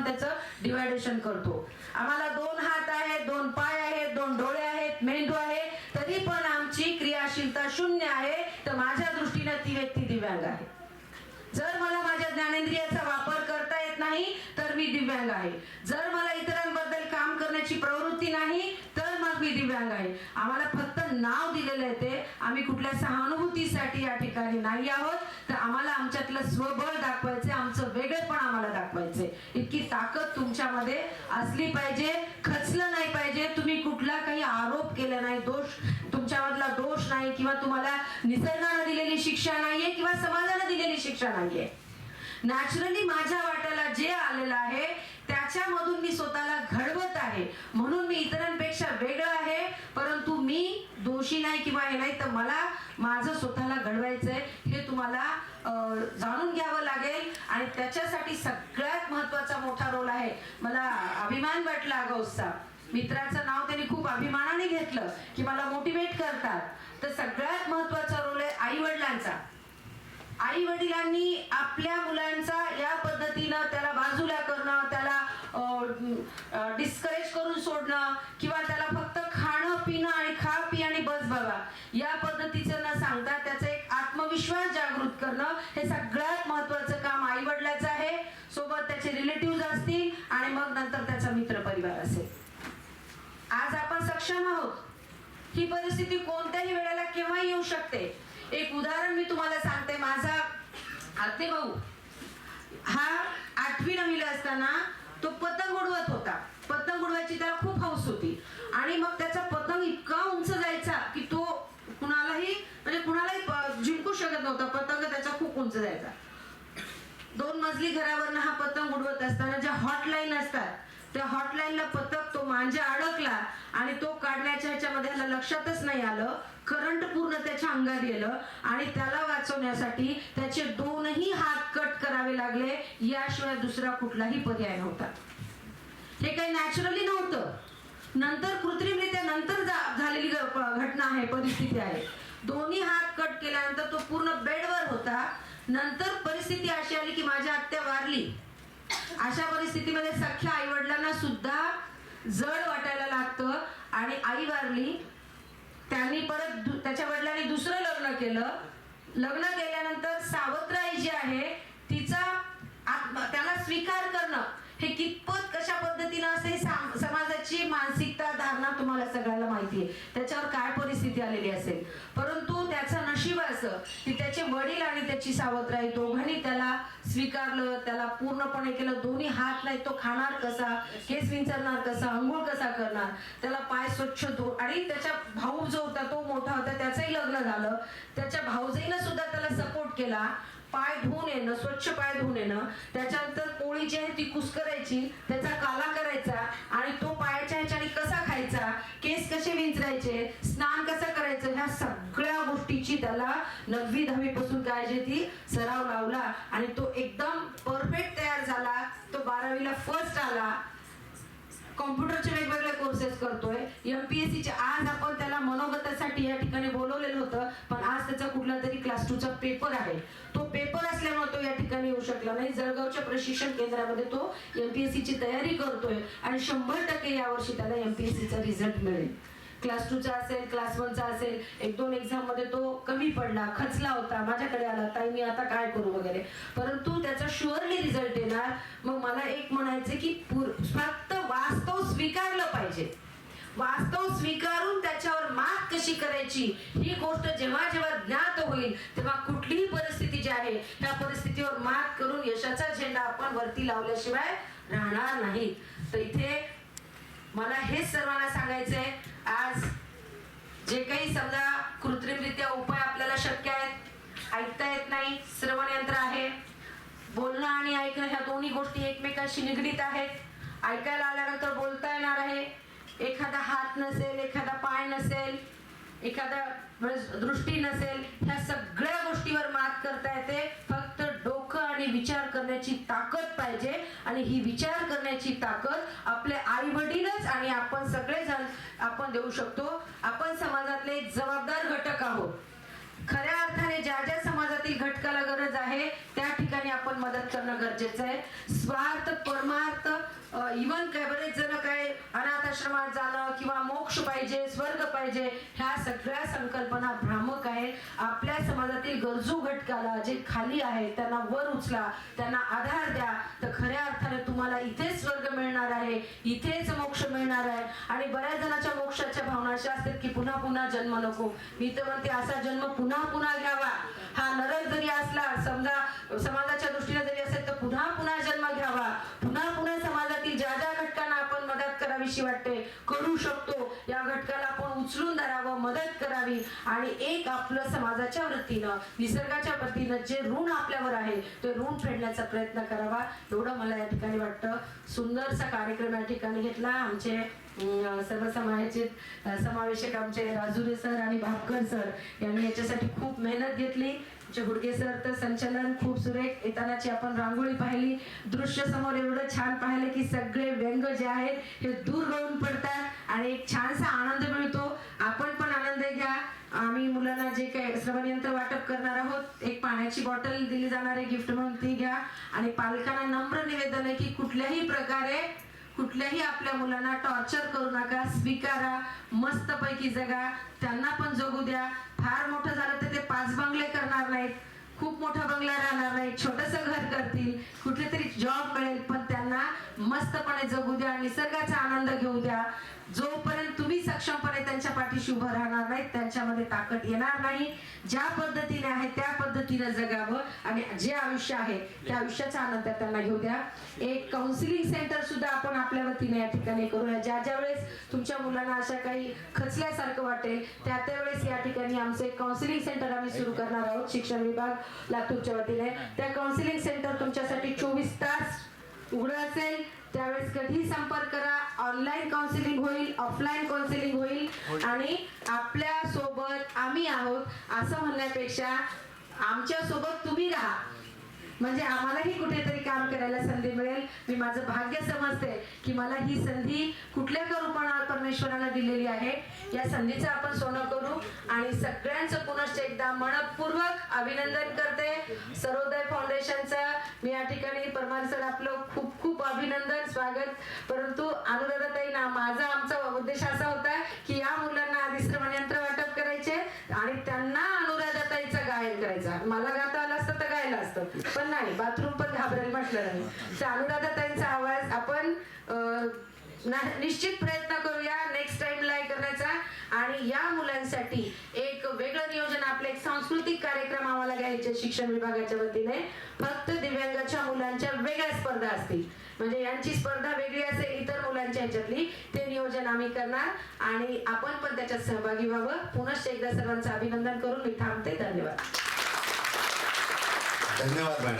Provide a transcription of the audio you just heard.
आपण त्याचं डिवायडेशन करतो. आम्हाला दोन हात आहेत दोन पाय आहेत दोन डोळे आहेत मेंदू आहे तरी पण आमची क्रियाशीलता शून्य आहे. तर माझ्या दृष्टीने ती व्यक्ती दिव्यांग आहे. जर मला माझ्या ज्ञानेंद्रियाचा वापर करता येत नाही तर मी दिव्यांग आहे. जर मला इतरांबद्दल काम करण्याची प्रवृत्ती नाही तर मग मी दिव्यांग आहे. आम्हाला फक्त नाव दिलेलं आहे ते. आम्ही कुठल्या सहानुभूतीसाठी या ठिकाणी नाही आहोत. तर आम्हाला आमच्यातलं स्वबळ दाखवायचे आमचं वेगळेपण आम्हाला दाखवायचे इतकी ताकद तुमच्यामध्ये असली पाहिजे खचलं नाही पाहिजे. तुम्ही कुठला काही आरोप केला नाही दोष तुमच्यामधला दोष नाही किंवा तुम्हाला निसर्गानं दिलेली शिक्षा नाहीये किंवा समाजानं दिलेली शिक्षा नाहीये. नॅचरली माझ्या वाट्याला जे आलेलं आहे त्याच्यामधून मी स्वतःला घडवत आहे. म्हणून मी इतरांपेक्षा वेगळं आहे. परंतु मी दोषी नाही किंवा हे नाही तर मला माझं स्वतःला घडवायचंय हे तुम्हाला जाणून घ्यावं लागेल. आणि त्याच्यासाठी सगळ्यात महत्त्वाचा मोठा रोल आहे. मला अभिमान वाटला गौसचा मित्राचं नाव त्यांनी खूप अभिमानाने घेतलं की मला मोटिवेट करतात. तर सगळ्यात महत्त्वाचा रोल आहे आई वडिलांचा आई वडिलांनी आपल्या मुलांचा या पद्धतीनं त्याला बाजू करणं त्याला डिस्करेज करून सोडणं किंवा त्याला फक्त खाणं पिणं आणि खा पी आणि बस बघा. या पद्धतीचं न सांगता त्याचा एक आत्मविश्वास जागृत करणं हे सगळ्यात महत्वाचं काम आई वडिलाचं आहे. सोबत त्याचे रिलेटिव्ह असतील आणि मग नंतर त्याचा मित्र परिवार असेल. आज आपण सक्षम आहोत. ही परिस्थिती कोणत्याही वेळेला केव्हाही येऊ शकते. एक उदाहरण मी तुम्हाला सांगते. माझा आते भाऊ हा आठवी नववीला असताना तो पतंग उडवत होता. उडवायची त्याला खूप हौस होती. आणि मग त्याचा पतंग इतका उंच जायचा की तो कुणालाही म्हणजे कुणालाही जिंकू शकत नव्हता. पतंग त्याचा खूप उंच जायचा. दोन मजली घरावरनं हा पतंग उडवत असताना ज्या हॉटलाईन असतात त्या हॉटलाईनला पतंग तो मांजा अडकला आणि तो काढण्याच्या ह्याच्यामध्ये ह्याला लक्षातच नाही आलं. करंट पूर्ण त्याच्या अंगात गेलं आणि त्याला वाचवण्यासाठी त्याचे दोनही हात कट करावे लागले. याशिवाय दुसरा कुठलाही पर्याय नव्हता. हे काही नॅचरली नव्हतं. नंतर कृत्रिमरित्या नंतर जा- झालेली प- घटना आहे परिस्थिती आहे. दोन्ही हात कट केल्यानंतर तो पूर्ण बेडवर होता. नंतर परिस्थिती अशी आली की माझ्या आत्या वारली. अशा परिस्थितीमध्ये सख्या आई वडिलांना सुद्धा जड वाटायला लागतं आणि आई वारली. त्यांनी परत दु- त्याच्या वडिलांनी दुसरं लग्न केलं. लग्न केल्यानंतर सावत्राई जी आहे तिचा आत्म त्याला स्वीकार करणं हे कितपत कशा पद्धतीनं असं हे समाजाची मानसिकता धारणा तुम्हाला सगळ्याला माहिती आहे त्याच्यावर काय परिस्थिती आलेली असेल? परंतु त्याचं नशीब असं की त्याचे वडील आणि त्याची सावत्राई दोघांनी त्याला स्वीकारलं त्याला पूर्णपणे केलं. दोन्ही हात नाही तो खाणार कसा? केस विंचरणार कसा? अंघोळ कसा करणार? त्याला पाय स्वच्छ धो आणि त्याच्या भाऊ जो होता तो मोठा होता त्याचंही लग्न झालं. त्याच्या भाऊजाईनं सुद्धा त्याला सपोर्ट केला. पाय धुवून येणं स्वच्छ पाय धुवून येणं त्याच्यानंतर पोळी जी आहे ती कुस्करायची त्याचा काला करायचा आणि तो पायाच्या ह्याच्याने कसा खायचा केस कसे विंचरायचे स्नान कसं करायचं ह्या सगळ्या गोष्टीची त्याला नववी दहावी पासून काय जे ती सराव लावला आणि तो एकदम परफेक्ट तयार झाला. तो बारावीला फर्स्ट आला. कॉम्प्युटरचे वेगवेगळे कोर्सेस करतोय. एमपीएससी चे आज आपण त्याला मनोगतासाठी या ठिकाणी बोलवलेलं होतं पण आज त्याचा कुठला तरी क्लास टू चा पेपर आहे. पेपर असल्यामुळे तो या ठिकाणी येऊ शकला नाही. जळगावच्या प्रशिक्षण केंद्रामध्ये तो एमपीएससी ची तयारी करतोय आणि शंभर टक्के यावर्षी त्याला एमपीएससी चा रिझल्ट मिळेल. क्लास टू चा असेल क्लास वन चा असेल एक दोन एक्झाममध्ये तो कमी पडला खचला होता माझ्याकडे आला ताई मी आता काय करू? वगैरे. परंतु त्याचा शुअरली रिझल्ट येणार. मग मला एक म्हणायचं की फक्त वास्तव स्वीकारलं पाहिजे. वास्तव स्वीकारून त्याच्यावर मात कशी करायची? ही गोष्ट जेव्हा जेव्हा ज्ञात होईल तेव्हा कुठलीही परिस्थिती आहे त्या परिस्थितीवर मात करून यशाचा झेंडा आपण वरती लावल्याशिवाय राहणार नाही तर इथे मला हेच सर्वांना सांगायचंय आज जे काही समजा कृत्रिमरित्या उपाय आपल्याला शक्य आहेत ऐकता येत नाही श्रवण यंत्र आहे बोलणं आणि ऐकणं ह्या दोन्ही गोष्टी एकमेकांशी निगडीत आहेत. ऐकायला आल्यानंतर बोलता येणार आहे. एखादा हात नसेल एखादा पाय नसेल एखादा दृष्टी नसेल ह्या सगळ्या गोष्टीवर मात करता येते. फक्त डोकं आणि विचार करण्याची ताकद पाहिजे. आणि ही विचार करण्याची ताकद आपले आई वडीलच आणि आपण सगळेजण आपण देऊ शकतो. आपण समाजातले एक जबाबदार घटक आहोत. खऱ्या अर्थाने ज्या ज्या समाजातील घटकाला गरज आहे आपण मदत करणं गरजेचं आहे. स्वार्थ परमार्थ इवन काय बरेच जण काय अनाथ आश्रमात जाणं किंवा मोक्ष पाहिजे स्वर्ग पाहिजे ह्या सगळ्या संकल्पना आपल्या समाजातील गरजू घटकाला जे खाली आहे त्यांना वर उचला त्यांना आधार द्या तर खऱ्या अर्थाने तुम्हाला इथेच स्वर्ग मिळणार आहे इथेच मोक्ष मिळणार आहे. आणि बऱ्याच जणांच्या मोक्षाच्या भावना अशा असतात की पुन्हा पुन्हा जन्म नको. मी तर म्हणते असा जन्म पुन्हा पुन्हा घ्यावा. हा नरक जरी असला समजा समाजाच्या दृष्टीने जरी असेल तर पुन्हा पुन्हा जन्म घ्यावा पुन्हा पुन्हा समाजातील ज्या ज्या घटकांना आपण करावीशी वाटते. करू शकतो. या घटकाला आपण उचलून धरावं मदत करावी आणि एक आपलं समाजाच्या वतीनं निसर्गाच्या वतीनं जे ऋण आपल्यावर आहे ते ऋण फेडण्याचा प्रयत्न करावा. एवढं मला या ठिकाणी वाटतं. सुंदरसा कार्यक्रम या ठिकाणी घेतला. आमचे सर्व समाजाचे समावेशक आमचे राजुरे सर आणि भापकर सर यांनी याच्यासाठी खूप मेहनत घेतली. आमचे हुडगे सर तर संचलन खूप सुरेख. येतानाची आपण रांगोळी पाहिली. दृश्य समोर एवढं छान पाहिलं की सगळे व्यंग जे आहेत हे दूर राहून पडतात आणि एक छानसा आनंद मिळतो. आपण पण आनंद घ्या. आम्ही मुलांना जे काही श्रवणयंत्र वाटप करणार आहोत एक पाण्याची बॉटल दिली जाणार आहे गिफ्ट म्हणून ती घ्या. आणि पालकांना नम्र निवेदन आहे की कुठल्याही प्रकारे कुठल्याही आपल्या मुलांना टॉर्चर करू नका स्वीकारा मस्त पैकी जगा. त्यांना पण जगू द्या. फार मोठं झालं तर ते पाच बंगले करणार नाहीत. खूप मोठा बंगला राहणार नाही छोटस घर करतील. कुठले तरी जॉब मिळेल. पण त्यांना मस्तपणे जगू द्या निसर्गाचा आनंद घेऊ द्या. जोपर्यंत तुम्ही सक्षमपणे त्यांच्या पाठीशी उभं राहणार नाही त्यांच्यामध्ये ताकद येणार नाही. ज्या पद्धतीने आहे त्या पद्धतीने जगावं आणि जे आयुष्य आहे त्या आयुष्याचा आनंद त्यांना घेऊ द्या. एक काउन्सिलिंग सेंटर सुद्धा आपण आपल्या वतीने या ठिकाणी करूया ज्या ज्या वेळेस तुमच्या मुलांना अशा काही खचल्यासारखं वाटेल त्या त्यावेळेस या ठिकाणी आमचं एक काउन्सिलिंग सेंटर आम्ही सुरू करणार आहोत. शिक्षण विभाग लातूरच्या वतीने. त्या काउन्सिलिंग सेंटर तुमच्यासाठी चोवीस तास उघडं असेल त्यावेळेस कधी संपर्क करा. ऑनलाईन काउन्सिलिंग होईल ऑफलाईन काउन्सिलिंग होईल. आणि आपल्यासोबत आम्ही आहोत असं म्हणण्यापेक्षा आमच्यासोबत तुम्ही राहा. म्हणजे आम्हालाही कुठेतरी काम करायला संधी मिळेल. मी माझं भाग्य समजते की मला ही संधी कुठल्या का रूपाने परमेश्वरानं दिलेली आहे या संधीचं आपण सोनं करू आणि सगळ्यांचं पुनश्च एकदा मनपूर्वक अभिनंदन करते. सर्वोदय फाउंडेशनचं मी या ठिकाणी परमार सर आपलं खूप खूप अभिनंदन स्वागत. परंतु अनुराधाताई ना माझा आमचा उद्देश असा होता की या मुलांना आधी श्रवणयंत्र यंत्र वाटप करायचे आणि त्यांना अनुराधाताईचं गायन करायचा मला गाता आलं असतं तर गायला असतं पण नाही बाथरूम पण घाबरेल म्हटलं नाही. चालूदादा त्यांचा आवाज. आपण निश्चित प्रयत्न करूया नेक्स्ट टाइम लाय करण्याचा. आणि या मुलांसाठी एक वेगळं नियोजन आपलं एक सांस्कृतिक कार्यक्रम आम्हाला घ्यायचे शिक्षण विभागाच्या वतीने. फक्त दिव्यांगाच्या मुलांच्या वेगळ्या स्पर्धा असतील. म्हणजे यांची स्पर्धा वेगळी असेल इतर मुलांच्या ह्याच्यातली ते नियोजन आम्ही करणार. आणि आपण पण त्याच्यात सहभागी व्हावं. पुनश्च एकदा सर्वांचं अभिनंदन करून मी थांबते. धन्यवाद. धन्यवाद मॅडम